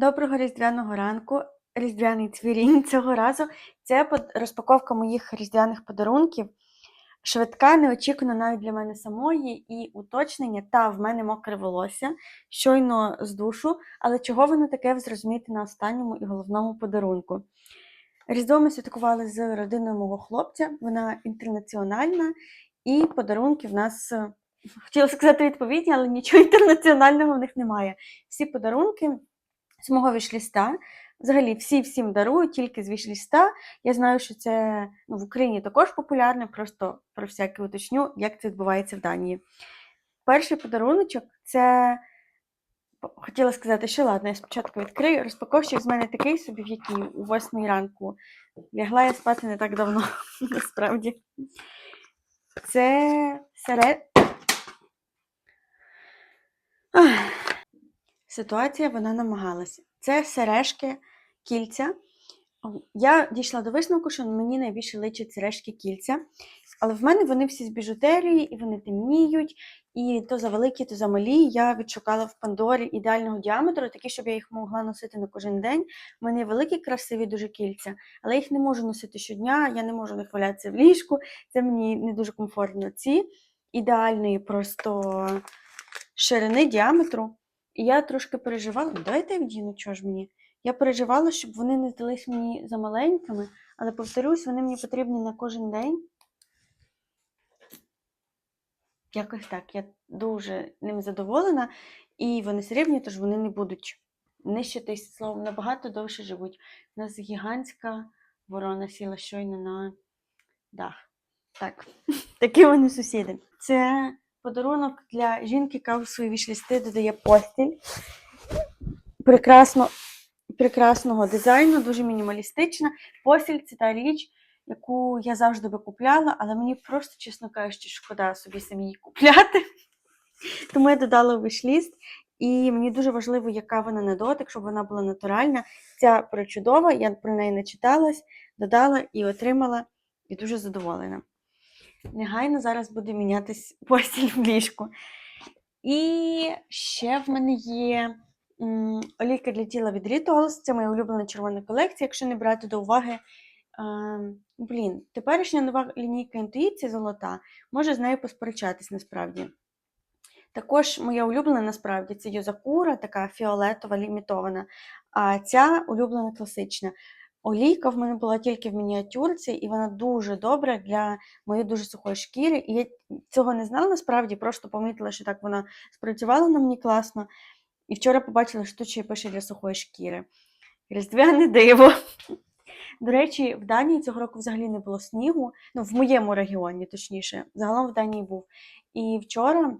Доброго різдвяного ранку. Різдвяний цвірінь цього разу. Це розпаковка моїх різдвяних подарунків. Швидка, неочікувана навіть для мене самої, і уточнення, та в мене мокре волосся, щойно з душу, але чого воно таке, ви зрозумієте на останньому і головному подарунку. Різдво ми святкували з родиною мого хлопця, вона інтернаціональна, і подарунки в нас, е, хотіла сказати відповідні, але нічого інтернаціонального в них немає. Всі подарунки з мого вішліста. Взагалі, всі всім дарують, тільки з вішліста. Я знаю, що це ну, в Україні також популярне, просто про всяке уточню, як це відбувається в Данії. Перший подаруночок це. Хотіла сказати, що ладно, я спочатку відкрию. Розпаковщик з мене такий собі, в який у восьмій ранку. Лягла я спати не так давно, насправді. Це серед. Ситуація вона намагалася. Це сережки кільця. Я дійшла до висновку, що мені найбільше личать сережки кільця. Але в мене вони всі з біжутерії, і вони темніють, і то завеликі, то замалі. Я відшукала в Пандорі ідеального діаметру, такі, щоб я їх могла носити на кожен день. У мене великі, красиві дуже кільця, але їх не можу носити щодня, я не можу них в ліжку. Це мені не дуже комфортно. Ці ідеальної просто ширини діаметру. І я трошки переживала, давайте я віддіну, чого ж мені. Я переживала, щоб вони не здались мені за маленькими, але повторюсь, вони мені потрібні на кожен день. Якось так. Я дуже ним задоволена, і вони срібні, тож вони не будуть нищитись словом, набагато довше живуть. У нас гігантська ворона сіла щойно на дах. Так, такі вони сусіди. Це подарунок для жінки, яка у свої вішлісти додає постіль. Прекрасно, прекрасного дизайну, дуже мінімалістична. Постіль це та річ, яку я завжди би купляла, але мені просто, чесно кажучи, шкода собі самі її купляти. Тому я додала вишліст. І мені дуже важливо, яка вона на дотик, щоб вона була натуральна. Ця прочудова, я про неї начиталась, додала і отримала, і дуже задоволена. Негайно зараз буде мінятись постіль в ліжку. І ще в мене є олійка для тіла від Rituals. Це моя улюблена червона колекція, якщо не брати до уваги. Блін, теперішня нова лінійка інтуїції золота, може з нею посперечатись насправді. Також моя улюблена насправді це Йозакура, така фіолетова, лімітована. А ця улюблена класична. Олійка в мене була тільки в мініатюрці, і вона дуже добра для моєї дуже сухої шкіри. І я цього не знала насправді, просто помітила, що так вона спрацювала на мені класно. І вчора побачила, що тут ще пише для сухої шкіри. Різдвяне диво. До речі, в Данії цього року взагалі не було снігу. Ну, в моєму регіоні, точніше, загалом в Данії був. І вчора,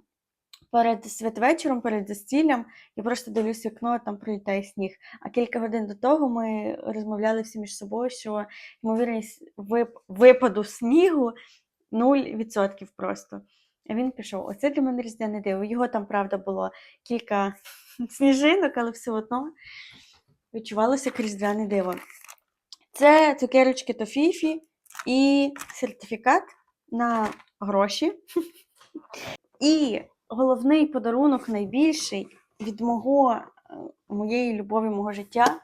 перед святвечором, перед застіллям, я просто дивлюсь вікно, там пролітає сніг. А кілька годин до того ми розмовляли всі між собою, що ймовірність вип- випаду снігу 0% просто. А він пішов. Оце для мене різдвяне диво. Його там, правда, було кілька сніжинок, але все одно відчувалося як різдвяне диво. Це цукерочки Тофіфі і сертифікат на гроші. І головний подарунок найбільший від мого, е, моєї любові, мого життя.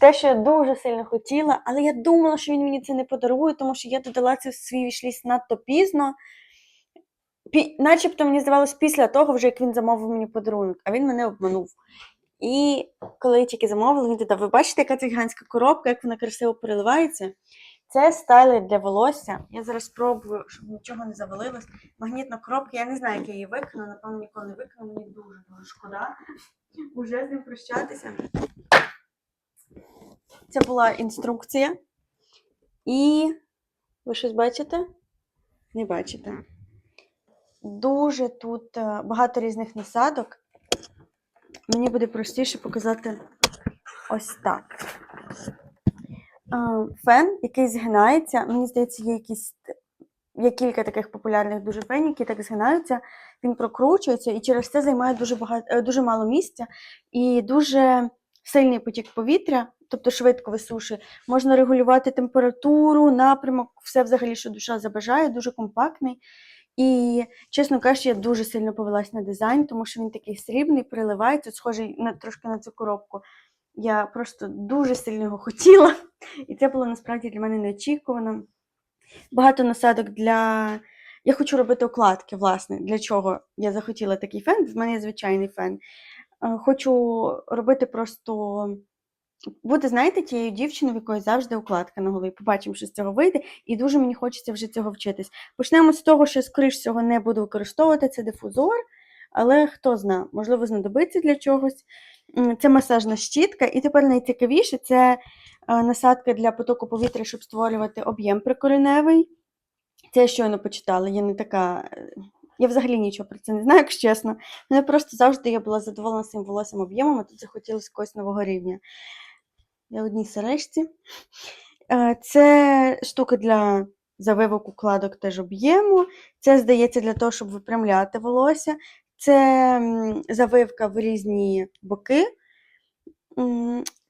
Те, що я дуже сильно хотіла, але я думала, що він мені це не подарує, тому що я додала це в свій вішліст надто пізно. Пі... Начебто мені здавалось після того, вже як він замовив мені подарунок, а він мене обманув. І коли я тільки замовила, він додав, ви бачите, яка це гігантська коробка, як вона красиво переливається. Це стайлер для волосся. Я зараз спробую, щоб нічого не завалилось. Магнітна коробка, я не знаю, як я її викину, напевно, ніколи не викину, мені дуже дуже шкода. Уже з ним прощатися. Це була інструкція. І ви щось бачите? Не бачите. Дуже тут е, багато різних насадок. Мені буде простіше показати ось так. Фен, який згинається, мені здається, є якісь. Є кілька таких популярних дуже фенів, які так згинаються, він прокручується і через це займає дуже багато, е, дуже мало місця і дуже сильний потік повітря, тобто швидко висушує. Можна регулювати температуру, напрямок, все взагалі, що душа забажає, дуже компактний. І, чесно кажучи, я дуже сильно повелась на дизайн, тому що він такий срібний, приливається, схожий на, трошки на цю коробку. Я просто дуже сильно його хотіла, і це було насправді для мене неочікувано. Багато насадок для. Я хочу робити укладки, власне, для чого я захотіла такий фен. В мене є звичайний фен. Е, Хочу робити просто. Бути, знаєте, тією дівчиною, в якої завжди укладка на голові. Побачимо, що з цього вийде, і дуже мені хочеться вже цього вчитись. Почнемо з того, що, скоріш всього, не буду використовувати це дифузор, але хто зна, можливо, знадобиться для чогось. Це масажна щітка, і тепер найцікавіше це е, насадка для потоку повітря, щоб створювати об'єм прикореневий. Це я щойно почитала, я не така. е, Я взагалі нічого про це не знаю, якщо чесно. Мене просто завжди я була задоволена своїм волоссям об'ємом, а тут захотілося якогось нового рівня. Я одній сережці. Е, Це штука для завивок укладок теж об'єму. Це, здається, для того, щоб випрямляти волосся. Це завивка в різні боки.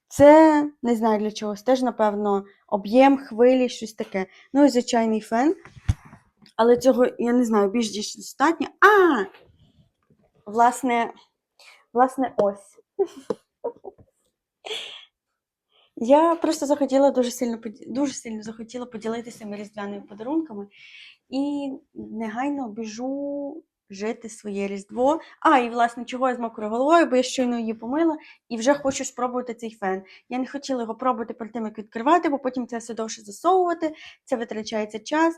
Це не знаю для чогось. Теж, напевно, об'єм, хвилі, щось таке. Ну і звичайний фен. Але цього, я не знаю, більш достатньо. А! Власне, власне, ось. Я просто захотіла дуже сильно дуже сильно захотіла поділитися різдвяними подарунками і негайно біжу жити своє Різдво. А, і власне, чого я з мокрою головою, бо я щойно її помила і вже хочу спробувати цей фен. Я не хотіла його пробувати перед тим, як відкривати, бо потім це все довше засовувати, це витрачається час.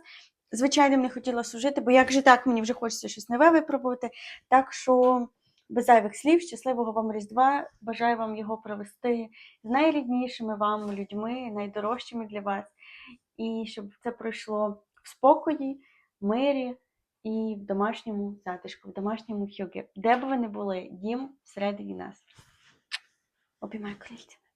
Звичайно, не хотіла служити, бо як же так, мені вже хочеться щось нове випробувати. Так що без зайвих слів, щасливого вам Різдва. Бажаю вам його провести з найріднішими вам людьми, найдорожчими для вас. І щоб це пройшло в спокої, мирі і в домашньому затишку, в домашньому хюгі. Де б ви не були, дім всередині нас. Обіймаю крильцями.